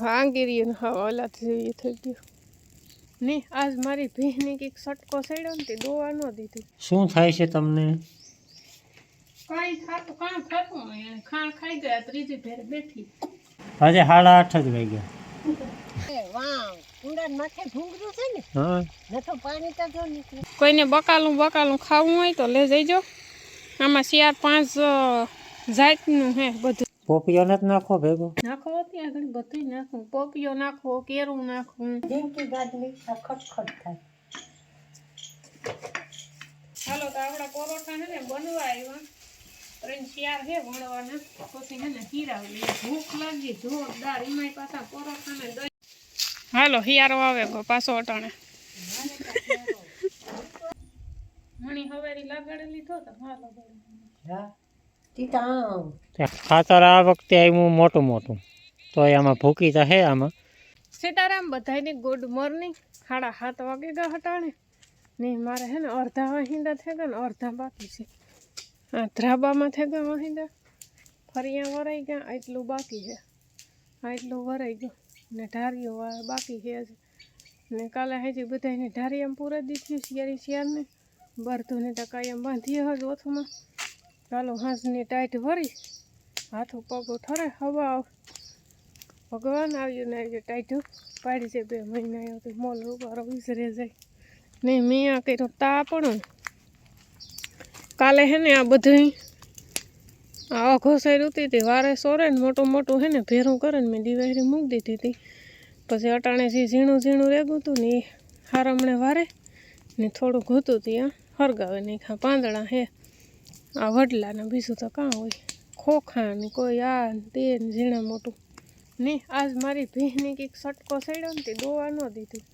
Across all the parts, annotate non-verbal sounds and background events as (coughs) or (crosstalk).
હાંગીરી ને હા ઓલાથી જેવી થઈ ગયું. ને આજ મારી ભીની કંઈક સટકો સડ્યો ને તે દોવા ન દીધી. શું થાય છે તમને? કાંઈ થતું કામ થતું નહીં ખાણ ખાઈ ગયા ત્રીજી ફેર બેઠી. આજે સાડા આઠ જ વાગ્યા. હા. કોઈને બકાલું બકાલું ખાવું હોય તો લઈ જઈજો આમાં ચાર પાંચ જાતનું હે બધું. પોપીઓ નથી નાખો ભેગો નાખો ત્યાં આગળ બધું નાખવું પોપિયો નાખો કેરું નાખવું હાલો તો આપણા પરોઠા છે ને બનવા આવ્યા. ત્રણ ચાર છે વણવાના. પછી છે ને હીરાવી ભૂખ લાગી જોરદાર. એમાંય પાછા પરોઠા ને દહીં હાલો હિયારો આવે ગો પાછો અટાણે. (laughs) મણી હવેરી લગાડેલી તો તો હાલો ખાતર આ વખતે આવ્યું મોટું મોટું. તો આમાં ભૂકી તો હે આમાં. સીતારામ બધાને ગુડ મોર્નિંગ સાડા સાત વાગે ગયા હટાણે. નહીં મારે હે ને અડધા વાહિંદા થઈ ગયા ને અડધા બાકી છે. આ ધ્રાબામાં થઈ ગયા વાહિંદા. ફરિયા વરાઈ ગયા આટલું બાકી છે. આટલું વરાઈ ગયું. ને ઢારીઓ વા- બાકી છે હજી. ને કાલે હજી બધાને ઢારિયામાં પૂરા દીધી શિયાળી શિયાળને. બરધુને તો કાયમ બાંધીએ હજ ઓથમાં. ચાલો હાંસની ટાઈટ ભરી હાથો પગો ઠરે, હવા ભગવાન આવ્યું ને આવ્યું ટાઈટું પાડી છે બે મહિના આવ્યો તો મોલ રૂપારો વિસરે જાય. નહીં મેં આ કર્યો તા પણ કાલે હે ને આ બધું આ અઘોસાઈ રૂતી હતી. વારે સોરે ને મોટું મોટું હે ને ભેરું કરે ને મેં દિવાળી મૂકી દીધી હતી. પછી અટાણે જે ઝીણું ઝીણું રેગું હતું ને એ હારમણે વારે ને થોડુંક હતું ત્યાં હરગાવે નહીં ખા પાંદડા હે. આ વડલાને બીજું તો કાં હોય. ખોખા ને કોઈ આ તે ઝીણા મોટું. નહીં આજ મારી ભીહની કંઈક સટકો સડ્યો ને તે દોવા ન દીધું.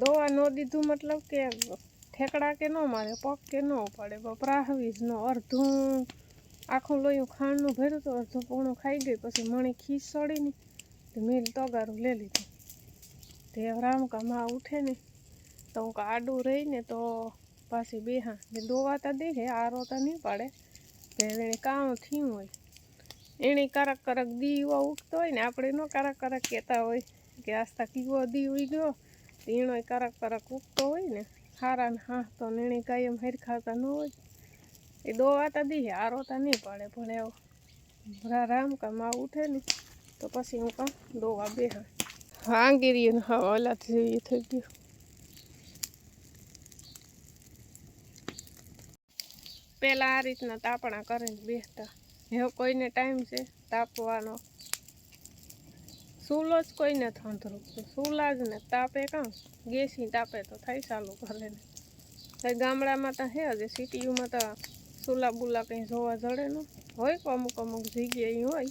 દોવા ન દીધું મતલબ કે ઠેકડા કે ન મારે પગ કે ન પડે વપરાહવી જ ન આખું લોયું ખાંડનું ભર્યું તો અડધું પૂણું ખાઈ ગઈ, પછી મણી ખીસ સડી ને મેં તગારું લઈ લીધું. તે રામકામાં ઉઠે ને તો હું આડું રહીને તો પાછી બેહા ને દોવાતા દે હે આરોતા નહીં પાડે કે એને કામ થયું હોય એણે કરક કરક દીવો ઉગતો હોય ને આપણે નો કરક કરક કહેતા હોય કે આસ્તા કીવો દી ઉગ્યો તો એનો કરક કરક ઉગતો હોય ને હારા ને હા તો એણે કાયમ હરખાતા ન હોય એ દોવાતા દી આરોતા નહીં પડે પણ એવું રા- રામ કા માં ઉઠે ને તો પછી હું કાં દોવા બેહા હાંગીરી ને હા ઓલાથી જેવી થઈ ગયું પહેલાં આ રીતના તાપણા કરીને બેસતા. હવે કોઈને ટાઈમ છે તાપવાનો. સૂલો જ કોઈને થંધરો. સૂલા જ ને તાપે કાં ગેસી તાપે તો થાય ચાલુ કરે ને. ગામડામાં તો હે હજી સિટીયુમાં તો સૂલા બુલા કંઈ જોવા જડે ન. હોય કો અમુક અમુક જગ્યાએ હોય.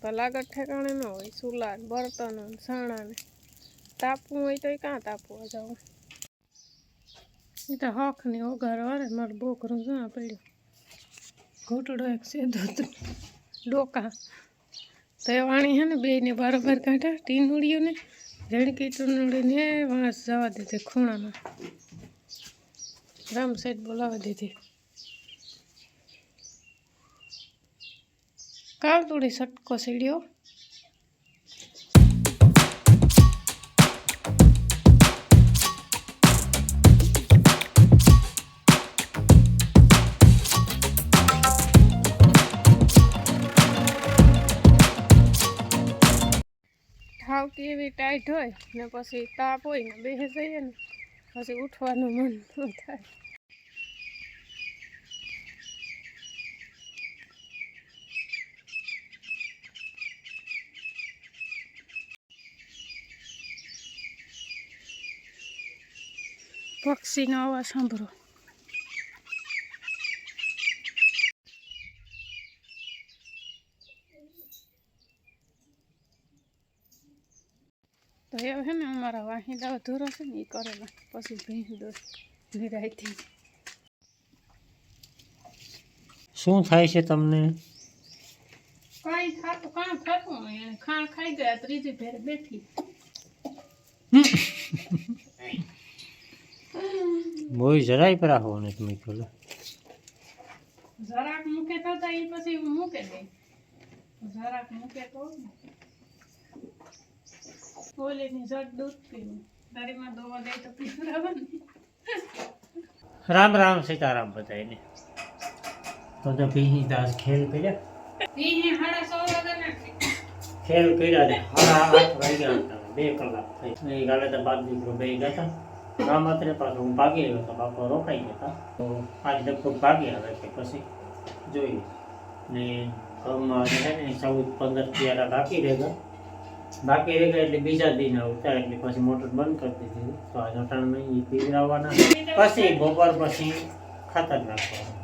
તો ઠેકાણે ન હોય. સૂલા બર્તનો ને સાણા ને. તાપવું હોય તો કાં તાપવા જવું? એ તો હક ઓગાર વારે મારું બોકરું જોવા પડ્યું ઘૂંટડો એક સીધો ડોકા તો વાણી હે ને બેને બરાબર કાઢ્યા ટીનુડીઓને જણકી ટીનુડીને વાંસ જવા દીધી ખૂણામાં રામ સાઈડ બોલાવા દીધી કાવ તોડી સટકો સીડ્યો ઠાવ ટાઈટ હોય ને પછી તાપ હોય ને બેસી જઈએ ને, પછી ઉઠવાનું મન ન થાય. પક્ષીનો અવાજ સાંભળો. તો એ છે ને અમારા વાહિંદા અધૂરો છે ને એ કરેલા પછી ભીંસ દોર નિરાયથી શું થાય છે તમને? કાંઈ થાતું કામ થતું નહીં એને ખાણ ખાઈ ગયા ત્રીજી ફેર બેઠી બોય જરાય પર આવો ને તમે કહો જરાક મૂકે તો તો એ પછી મૂકે દે જરાક મૂકે તો ઓલીની જટ દૂધ પીવું તારીમાં દોવા દે તો પીવડાવવાની રામ રામ સીતારામ બધાને તો તો ભીની દાસ ખેલ કર્યા ખેલ કર્યા ને સાડા આઠ વાગ્યા હતા બે કલાક થઈ એ ગાલે તો બાપ દીકરો બે ગયા હતા રામ અત્રે પાછો હું ભાગી ગયો હતો બાપો રોકાઈ ગયા હતા તો આજ લગભગ ભાગી આવે છે પછી જોઈએ ને ઘઉંમાં છે ને ચૌદ પંદર ક્યારા બાકી રહેગા બાકી રહી ગયા એટલે બીજા દિન ઉતાર એટલે પછી મોટર બંધ કરી દીધી. તો આ જટાણ નહીં પીવડાવવાના. પછી બપોર પછી ખાતર નાખવાનું.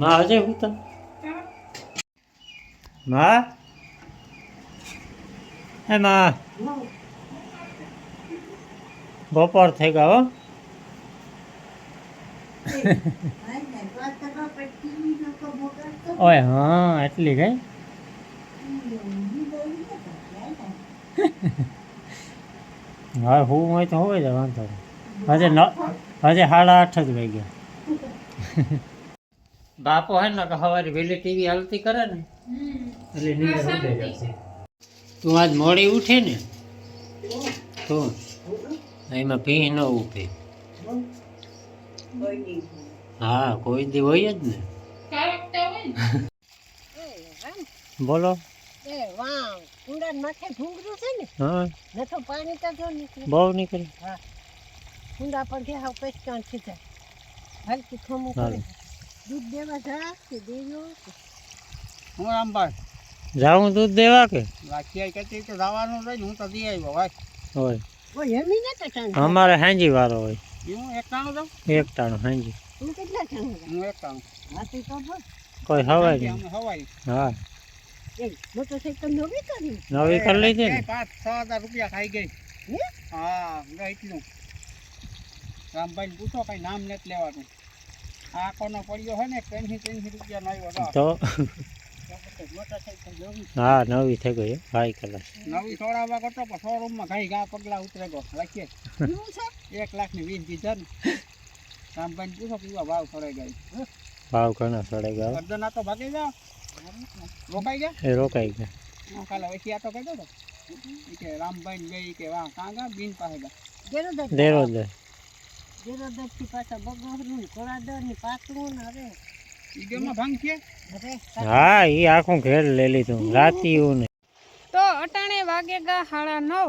માં હજે હું તને? માં હે માં બપોર થઈ ગયો હો. ઓય હા એટલી ગઈ? (laughs) હા હું હોય તો હોય જ વાંધો નહીં. હજે ન હજે સાડા આઠ જ વાગ્યા. (laughs) બાપો હે ને કે સવારે વહેલી ટીવી હાલતી કરે ને એટલે નીંદર ઉડે જશે તું આજ મોડી ઉઠે ને તો એમાં ભી ન ઉઠે. હા કોઈ દી હોય જ ને. (laughs) બોલો. એ વાવ. કુંડા માથે ભૂંગળું છે ને? હા. નતો પાણી તો જો નીકળે. બહુ હા. કુંડા પર ગયા હાવ પેસ્ટન સીધા. હલકી ખમું હાલે. કરે. દૂધ દેવા જા કે હું રામભાઈ જાઉં દૂધ દેવા કે? વાંચી કહેતી તો જવાનું રહી હું તો દઈ આવ્યો ભાઈ હોય. ઓય એમી ને તો ચાંદ અમારે હાંજી વારો હોય. હું એક ટાણું જાઉં એક ટાણું હાંજી. તું કેટલા હું હાથી તો કોઈ હવાય અમે નહીં. હવાઈ હા. મોટરસાઇકલ નવી કરી? નવી કરી લીધી ને? પાંચ છ હજાર રૂપિયા ખાઈ ગઈ. હા? ગઈ એટલું રામભાઈ પૂછો કઈ નામ નથી લેવાનું. આ કોનો પડ્યો હોય ને ત્રણસી ત્રણસી રૂપિયા આવ્યો તો? નવી. હા નવી થઈ ગઈ હાઈ કલાક નવી કરતો પણ શોરૂમમાં ઘાઈ ઘા પગલા ઉતરે ગયો રાખીએ એક લાખની વીસ દીધા ને. રામભાઈ પૂછો કેવા ભાવ ફરે ગઈ ભાવ ઘણા સડે ગયા. અર્ધના તો ભાગી જાઓ રોકાઈ ગયા? એ રોકાઈ ગયા. કાલે વચ્ચે આટો કહેતો હતો. કે રામભાઈ ગઈ કે વાહ કાં ગા બિન પાસે ગયા. ગેરોદર દેરો દે ગેરોદરથી પાછા બગોરું કોળાદરની પાતળું ને હવે. છે હા એ આખું ઘેર લઈ લીધું. રાતીયું ને તો અટાણે વાગે ગા હાડા નવ.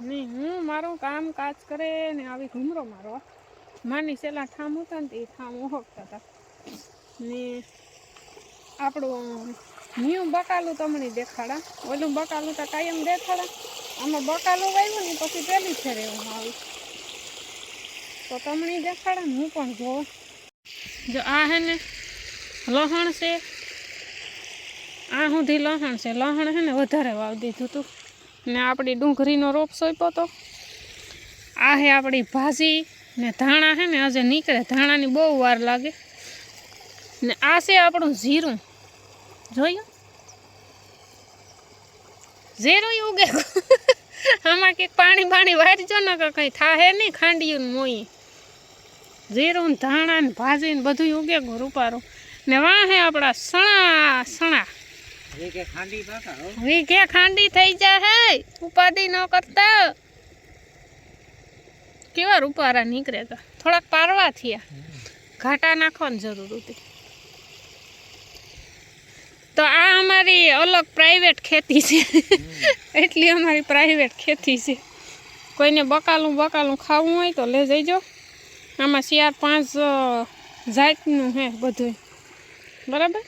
ને હું મારું કામ કાજ કરે ને આવી ઘૂમરો મારો માની છેલ્લા ઠામ હતા ને એ ઠામ ઓહકતા હતા. ને આપણું ન્યૂ બકાલું તમને દેખાડા. ઓલું બકાલું તો કાયમ દેખાડા. આમાં બકાલું વાવ્યું ને પછી પેલી ફેર એવું આવ્યું તો તમને દેખાડા, હું પણ જોઉં. જો આ હે ને લહણ છે. આ સુધી લહણ છે. લહણ છે ને વધારે વાવી દીધું હતું ને આપણી ડુંગળીનો રોપ સોંપ્યો તો. આ હે આપણી ભાજી ને ધાણા છે ને આજે નીકળે. ધાણાની બહુ વાર લાગે. ને આ છે આપણું જીરું જોયું? ઝેરું ઉગે. આમાં કંઈક પાણી પાણી વારજો ને કે કંઈ થાહે નહીં ખાંડિયું ને મોઈ. જીરું ને ધાણા ને ભાજી ને બધું ઉગે રૂપારું ને વાહે આપણા સણા સણા. ખાંડી પાકા હો? વીઘે ખાંડી થઈ જાય ઉપાધિ ન કરતા. કેવા રૂપારા નીકળે તો. થોડાક પારવા થયા. ઘાટા નાખવાની જરૂર હતી તો આ અમારી અલગ પ્રાઇવેટ ખેતી છે. એટલી અમારી પ્રાઇવેટ ખેતી છે. કોઈને બકાલું બકાલું ખાવું હોય તો લઈ જઈજો. આમાં ચાર પાંચ જાતનું હે બધું બરાબર?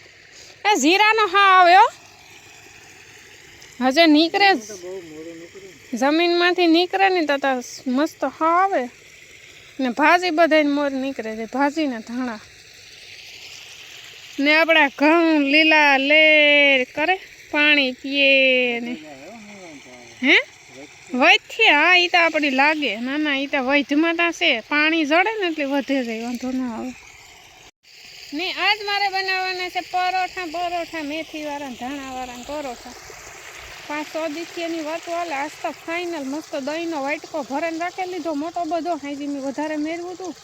એ જીરાનો હા. આવ્યો હજે નીકળે જમીનમાંથી નીકળે ને તો મસ્ત હા આવે. ને ભાજી બધાય મોર નીકળે છે. ભાજી ને ધાણા. ને આપણા ઘઉં, લીલા લેર કરે, પાણી પીએ ને. હે? વૈથી હા એ તો આપણી લાગે. ના ના એ તો વૈધમાં તો છે પાણી જડે ને એટલે વધે જાય, વાંધો ના આવે. ને આજ મારે બનાવવાના છે પરોઠા પરોઠા મેથીવાળા, ધાણાવાળા પરોઠા. પાંચ સો દીથીની વાતો વાલે આજ તો ફાઇનલ મસ્ત દહીંનો વાટકો ભરાઈને રાખી લીધો. મોટો બધો. હાજી મેં વધારે મેળવું હતું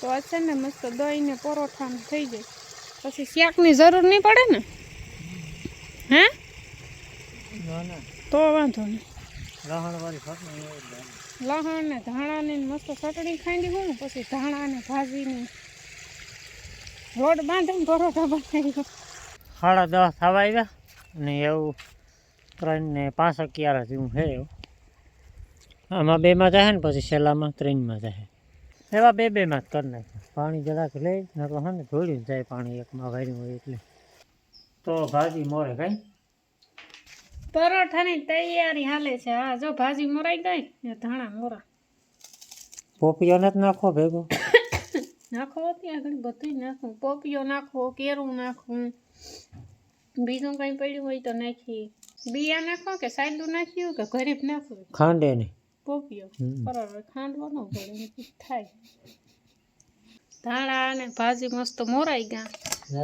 તો આજ છે ને મસ્ત દહીં ને પરોઠા થઈ જાય. પછી શાકની જરૂર નહીં પડે ને? હે? તો વાંધો નહીં. લહણ ને ધાણાની ને મસ્ત ચટણી ખાઈ હું પછી ધાણા ને ભાજીની રોડ બાંધીને પરોઠા બનાવી સાડા દસ થવા આવ્યા ને એવું ત્રણ ને પાંચ અગિયાર જેવું છે એવું. આમાં બેમાં જાય ને પછી છેલ્લામાં ત્રણમાં જાય એવા બે બેમાં જ કરી નાખ્યા. પાણી જરાક લે તો હા ને ધોળ્યું જાય પાણી એકમાં વાર્યું હોય એટલે. તો ભાજી મોરે કઈ? પરોઠાની તૈયારી હાલે છે. હા જો ભાજી મોરાઈ ગઈ ને ધાણા મોરા. પોપીઓ ને નાખો ભેગો? (coughs) નાખો ત્યાં આગળ બધું નાખું. પોપીઓ નાખો કેરું નાખું બીજું કંઈ પડ્યું હોય તો નાખીએ. બિયા નાખો કે સાયલું નાખ્યું કે ગરીબ નાખવું ખાંડે નહીં પોપીઓ. બરાબર ખાંડવાનો પડે થાય. ધાણા અને ભાજી મસ્ત મોરાઈ ગયા.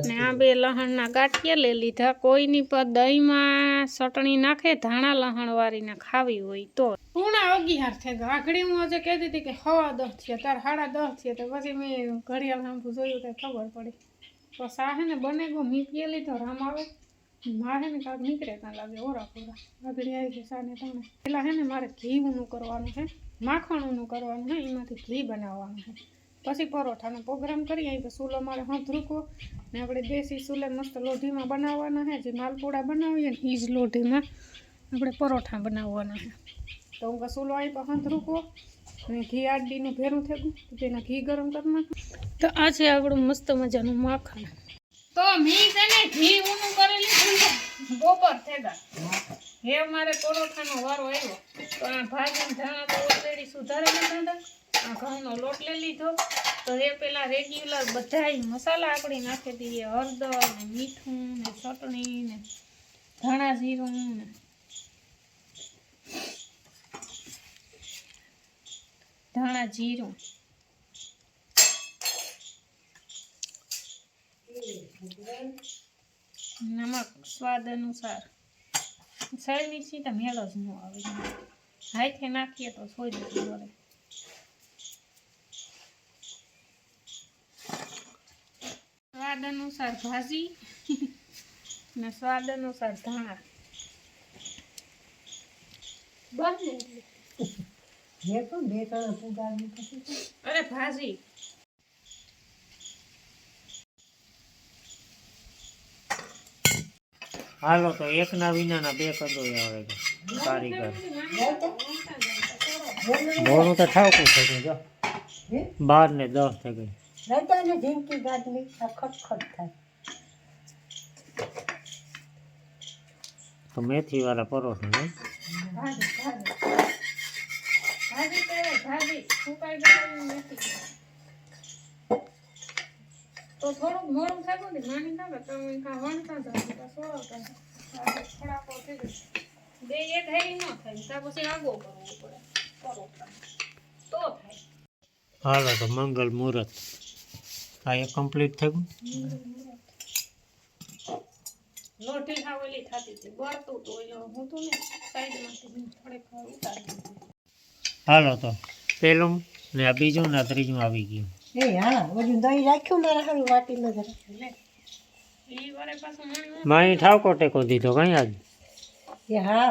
ને આ બે લહણના ગાંઠિયા લઈ લીધા. કોઈની પર દહીંમાં ચટણી નાખે ધાણા લહણ વાળીને ખાવી હોય તો. પૂણા અગિયાર થઈ ગયા આઘડી હું આજે કહેતી હતી કે હવા દસ થયા તાર સાડા દસ થયા તો પછી મેં ઘડિયાળ સાંભળું જોયું કે ખબર પડી. તો સાહે ને બને ગો મી પીએ લીધો રામ આવે. મારે ને કાંક નીકળે ત્યાં લાગે ઓરા પૂરા આગળ આવી છે સાને તમે પેલા હે ને મારે ઘી ઉનું કરવાનું છે માખણ ઊનું કરવાનું છે એમાંથી ઘી બનાવવાનું છે. પછી પરોઠાનો પ્રોગ્રામ કરી અહીં ચૂલો મારે હંધરૂકો ને આપણે દેશી ચૂલે મસ્ત લોઢીમાં બનાવવાના છે, જે માલપુડા બનાવીએ ને એ જ લોઢીમાં આપણે પરોઠા બનાવવાના છે. તો હું ચૂલો અહીં પર હંધરૂકો ને ઘી આડીનું ભેરું થયું તેના ઘી ગરમ કરી નાખું. તો આ છે આપણું મસ્ત મજાનું માખણ. તો મી છે ને ઘી ઊનું કરી લીધું છે. બપોર થયા હે મારે પરોઠાનો વારો આવ્યો. તો આ ભાજી ને ધાણા તો ઓલરેડી સુધારી લીધા હતા. આ ઘઉંનો લોટ લઈ લીધો. તો એ પેલા રેગ્યુલર બધાય મસાલા આપણે નાખી દઈએ. હળદર ને મીઠું ને ચટણી ને ધાણા જીરું ને ધાણા જીરું. નમક સ્વાદ અનુસાર. સળની સીધા મેળ જ ન આવે. હાથે નાખીએ તો સોઈ જતું વળે સ્વાદ અનુસાર ભાજી (laughs) ને. સ્વાદ અનુસાર ધાણા અરે ભાજી. હાલો તો એકના વિનાના બે કદોય આવે છે. કારીગર. મોડું તો. ઠાવકું થઈ ગયું જો. બાર ને દસ થઈ ગઈ. રહેતા ને જિંદગી ગાડલી આ ખટખટ થાય તો મેથી વાળા પરોઠા ને ભાજી ભાજી ભાજી કહેવાય ભાજી સુકાઈ ગયેલી નથી તો થોડુંક મોડું થયું ને માની ના તમે કાં વણતા જાઓ કાં સોળવતા જાઓ આ ખડાકો થઈ ગયો બે એક હેરી ન થાય ત્યાં પછી આગો કરવો પડે પરોઠા તો થાય હાલો તો મંગલ મુહૂર્ત આ એક કમ્પ્લીટ થયું લોઢી ખાવેલી થતી હતી. બળતું તો હું તો ને સાઈડમાંથી થોડીક વાર ઉતારી હાલો તો પેલું ને આ બીજું ને ત્રીજું આવી ગયું. એ હા બધું દહીં રાખ્યું મારા મણી મારી ઠાવકો ટેકો દીધો કઈ આજ? એ હા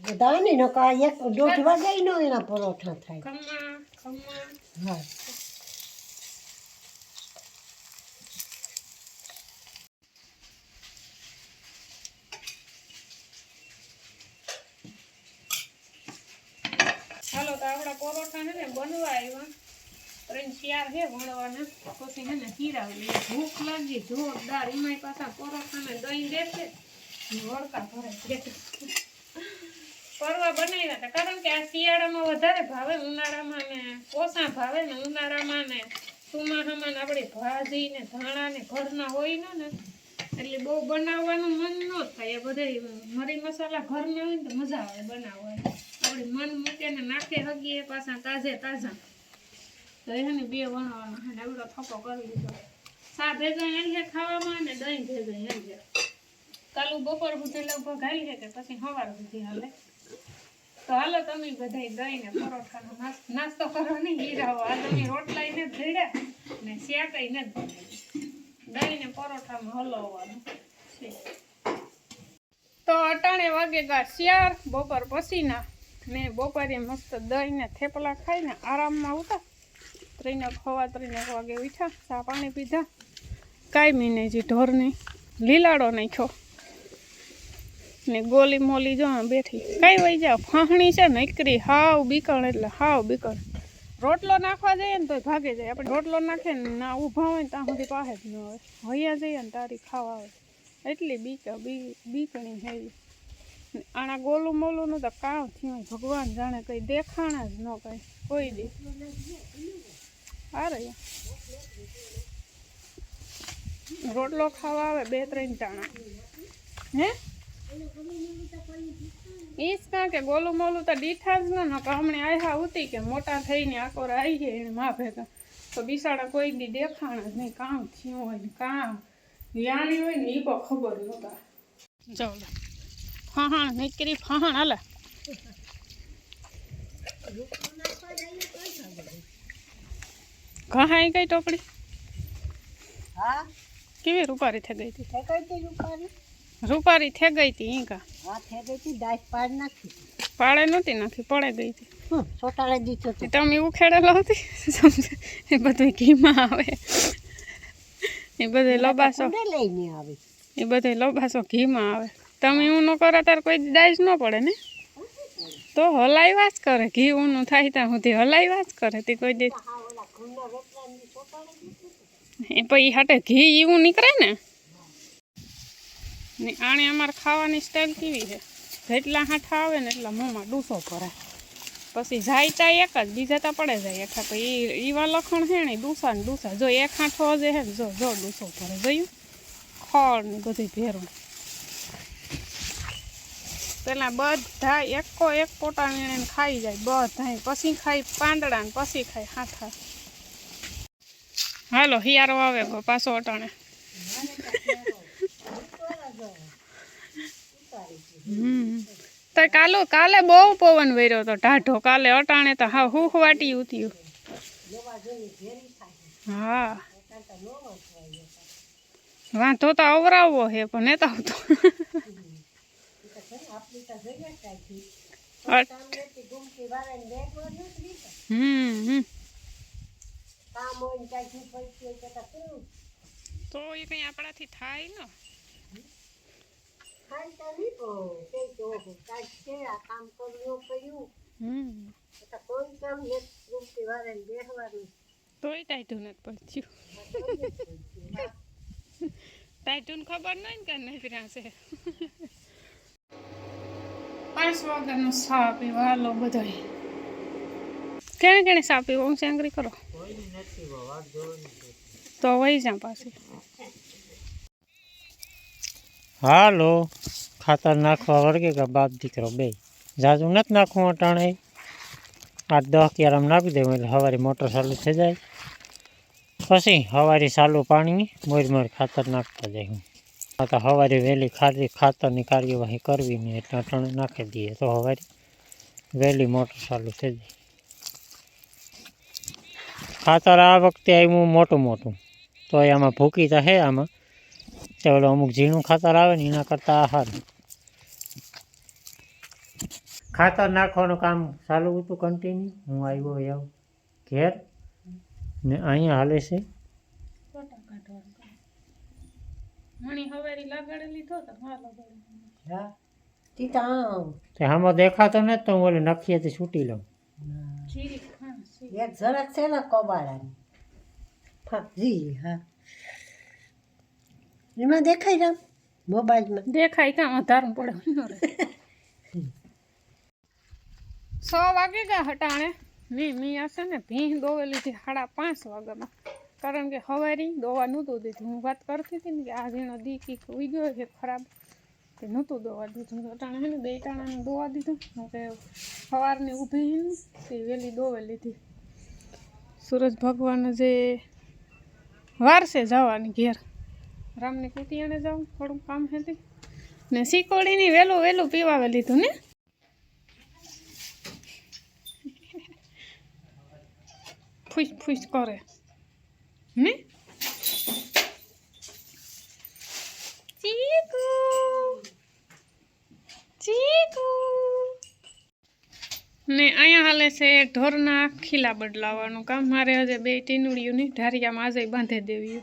બધા નો એક દોઢ વાગે નો એના પરોઠા થાય. ખમ્મા ખમ્મા હા ચાલો તો આપણા પરોઠા છે ને બનવા આવ્યા ત્રણ ચાર છે વણવાના. પછી છે ને હીરાવી લઈએ ભૂખ લાગી, જોરદાર. એમાંય પાછા પરોઠા ને દહીં દેશે. વળકા ભરે પરવા બનાવ્યા હતા. કારણ કે આ શિયાળામાં વધારે ભાવે ઉનાળામાં ને કોસા ભાવે ને ઉનાળામાં ને ચોમાસામાં આપણી ભાજી ને ધાણા ને ઘરના હોય ને ને એટલે બહુ બનાવવાનું મન ન થાય. એ બધા મરી મસાલા ઘરના હોય ને તો મજા આવે બનાવવાની. આપણે મન મૂકીને નાખે હગીએ પાછા તાજે તાજા. તો એને બે વણવાના અને એવડો થપ્પો કરી દીધો સા ભેગા એલહે ખાવામાં અને દહીં ભેગા એલહે કાલું બપોર સુધી લગભગ હાલી કે પછી સવાર સુધી હાલે. તો હાલો તમે બધા દહીં ને પરોઠાનો નાસ- નાસ્તો કરો નહીં હીરાઓ આ તમે રોટલા ને ધીડ્યા ને શેકાઈ ને દહીં ને પરોઠામાં હલવવાનું તો અટાણે વાગે ગા શિયાર બપોર પછીના ને બપોરે મસ્ત દહીં ને થેપલા ખાઈને આરામમાં ઉતા ત્રણેક ખવા ત્રણેક વાગે ઉઠ્યા ચા પાણી પીધા. કાંઈ નહીં જે ઢોરની લીલાડો નાખ્યો. ને ગોલી મોલી જો બેઠી. કઈ વહી જાવ ફાહણી છે ને એકરી હાવ બીકણ એટલે હાવ બીકણ. રોટલો નાખવા જઈએ ને તોય ભાગે જાય. આપણે રોટલો નાખીએ ને ના ઊભા હોય ને ત્યાં સુધી પાસે જ ન આવે હૈયા જઈએ ને તારી ખાવા આવે. એટલી બીક, બી, બીકણી હે ને આના ગોલું મોલું તો કામ થયું ભગવાન જાણે કઈ દેખાણા જ ન કઈ. કોઈ દે. અરે રોટલો ખાવા આવે બે ત્રણ ટાણા. હે? ઈસ કાં કે ગોલું મોલું તો દીઠા જ ન કે હમણે આયા ઉતી કે મોટા થઈને આકોર આવી ગયા એને માફે ભેગા તો બિસાડા કોઈ દી દેખાણા જ નહીં. કામ થયું હોય ને કામ. યાણી હોય ને એ પણ ખબર નતા. લે ફાહણ નીકળી ફાહણ હાલે. કહાઈ ગઈ ટોપડી? હા? કેવી રૂપારી થઈ ગઈ હતી? થઈ ગઈ હતી રૂપારી? રૂપારી થઈ ગઈ હતી ઈંકા હા થઈ ગઈ હતી દાસ પાડ નાખી પાળે નહોતી નાખી પડે ગઈ હતી. હમ સોટાળે દીધો એ તમે ઉખેડેલો હતી? સમજે? એ બધું ઘીમાં આવે. એ બધે લબાસો. તો લઈને આવી. એ બધે લબાસો ઘીમાં આવે. તમે એવું ન કરો, તાર કોઈ દાઈજ ન પડે ને? તો હલાવ્યા જ કરે, ઘી ઊનું થાય ત્યાં સુધી હલાવ્યા જ કરે, તે કોઈ દે હા એ પછી હાટે ઘી એવું નીકળે ને? ને આણે અમારે ખાવાની સ્ટાઈલ કેવી છે? જેટલા હાંઠા આવે ને એટલા મોંમાં ડૂસો ભરાય પછી જાય તા એક જ, બીજા તા પડે જાય એક એ એવા લખણ છે ને ડૂસા ને ડૂસા. જો એક હાંઠો જે છે ને, જો જો ડૂસો ભરે. જોયું? ખળ ને બધું ભેરું. પેલા બધા એકો એક પોટા વીણે ખાઈ જાય બધા પછી ખાઈ પાંદડા ને પછી ખાઈ હાથા. હાલો, હિયારો આવે પાછો અટાણે. તો કાલો કાલે બહુ પવન વર્યો તો ઢાઢો કાલે અટાણે તો હા હુખ વાટી ઉત્યું હા. વાંધો તો અવરાવવો હે, પણ નેતા આવતો અટ- હમ હમ કામ હોય ને ક્યાંય પૈકી હોય તો એ કંઈ આપણાથી થાય ને તોય ટાઈટું નથી પડ્યું ટાઈટુન ખબર નહીં કે નહીં પીરાશે પાંચ વાગ્યાનો સા પીવા, હાલો બધાય. કેણે કેણે સા પીવો? હું ચાંગરી કરો? તો વહી જા પાછી. હાલો, ખાતર નાખવા વળગે કે બાપ દીકરો બે. જાજુ નથી નાખવું અટાણે. આઠ દસ ક્યારામ નાખી દેવું એટલે સવારે મોટર ચાલુ થઈ જાય. પછી સવારે ચાલુ પાણી, મોર મોર ખાતર નાખતા જાય હું. તો સવારે વહેલી ખાલી ખાતરની કાર્યવાહી કરવી નહીં એટલે અટાણે નાખી દઈએ તો સવારે વહેલી મોટર ચાલુ થઈ જાય. ખાતર આ વખતે આવ્યું મોટું મોટું. તો આમાં ભૂકી તો હે આમાં. તે ઓલું અમુક ઝીણું ખાતર આવે ને એના કરતાં આ સારું ખાતર નાખવાનું કામ ચાલુ હતું કન્ટિન્યુ હું આવ્યો આવ ઘેર ને અહીંયા હાલે છે. મણી હવેરી લગાડેલી તો તો હા લગાડેલી હા? તીતા તે આમાં દેખાતો નથી તો ઓલી નખીએથી છૂટી લઉં. જીરી હા સી એક ઝડક છે ને કબાડાની. ફાજી હા. એમાં દેખાય રામ? મોબાઈલમાં. દેખાય કામ વધારું પડે સો વાગે ગયા હટાણે. મી મી હશે ને ભીં દોવેલી હતી સાડા પાંચ વાગ્યામાં. કારણ કે હવારી દોવા નહોતું દીધું. હું વાત કરતી હતી ને કે આ ઝીણો દી કીક ઉઈ ગયો છે ખરાબ. તે નહોતું દોવા દીધું. અટાણે છે ને બે ટાણાને દોવા દીધું. કે સવારની ઊભી ને, તે વહેલી દોવે લીધી. સૂરજ ભગવાન જે વાર છે જવાની ઘેર. રામની કુટિયાને જાઉં થોડું કામ હતી ને શીકોડીની વહેલું વહેલું પીવાવે લીધું ને. ફૂસ ફૂસ કરે. ને ચીકુ! ને અહીંયા હાલે છે ઢોરના ખીલા બદલાવાનું કામ. મારે હજે બે ટીનુડીઓની ઢારિયામાં આજે બાંધી દેવી.